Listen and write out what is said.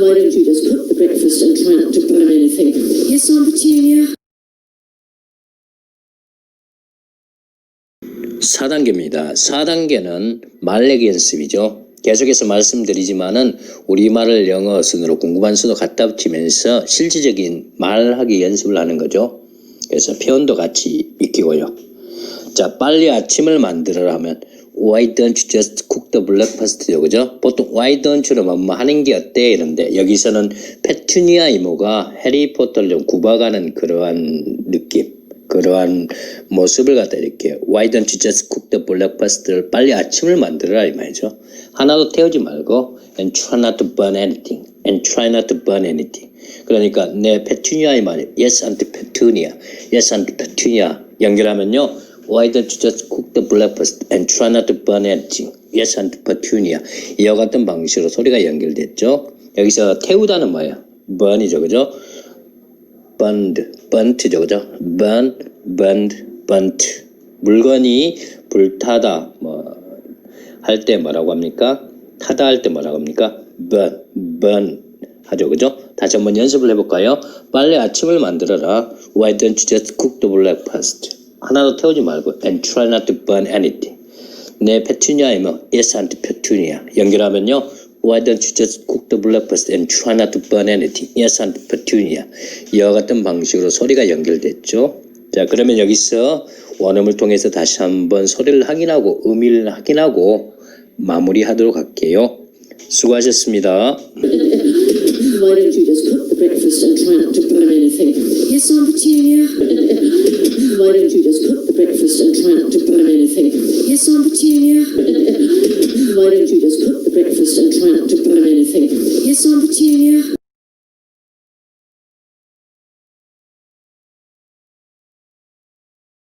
Why don't you just cook the breakfast and try not to burn anything? Yes, Aunt Petunia. 4단계입니다. 4단계는 말내기 연습이죠. 계속해서 말씀드리지만은 우리말을 영어 순으로 궁금한 순으로 갖다 붙이면서 실질적인 말하기 연습을 하는 거죠. 그래서 표현도 같이 익히고요. 자, 빨리 아침을 만들어라 하면 Why don't you just cook the breakfast요, 그죠? 보통 Why don't you로 뭐 하는 게 어때? 이런데 여기서는 페투니아 이모가 해리포터를 좀 구박하는 그러한 느낌, 그러한 모습을 갖다 이렇게 Why don't you just cook the breakfast를 빨리 아침을 만들어라 이 말이죠. 하나도 태우지 말고 and try not to burn anything, and try not to burn anything. 그러니까 내 페투니아의 말이 Yes, Aunt Petunia, Yes, Aunt Petunia 연결하면요. Why don't you just cook the breakfast and try not to burn anything? Yes, Aunt Petunia. 이와 같은 방식으로 소리가 연결됐죠. 여기서 태우다는 뭐예요? burn이죠, 그죠? burned, burnt죠, 그죠? burn, burned, burnt. 물건이 불타다, 뭐, 할 때 뭐라고 합니까? 타다 할 때 뭐라고 합니까? burn, burn 하죠, 그죠? 다시 한번 연습을 해볼까요? 빨리 아침을 만들어라. Why don't you just cook the breakfast? 하나도 태우지 말고 and try not to burn anything. 내 페투니아이면 yes, Aunt Petunia. 연결하면요. Why don't you just cook the breakfast and try not to burn anything? Yes, Aunt Petunia. 이와 같은 방식으로 소리가 연결됐죠. 자, 그러면 여기서 원음을 통해서 다시 한번 소리를 확인하고 의미를 확인하고 마무리하도록 할게요. 수고하셨습니다. Why don't you just cook the breakfast and try not to burn anything? Yes, Aunt Petunia. Why don't you just cook the breakfast and try not to burn anything? Yes, Aunt Petunia. Why don't you just cook the breakfast and try not to burn anything? Yes, Aunt Petunia.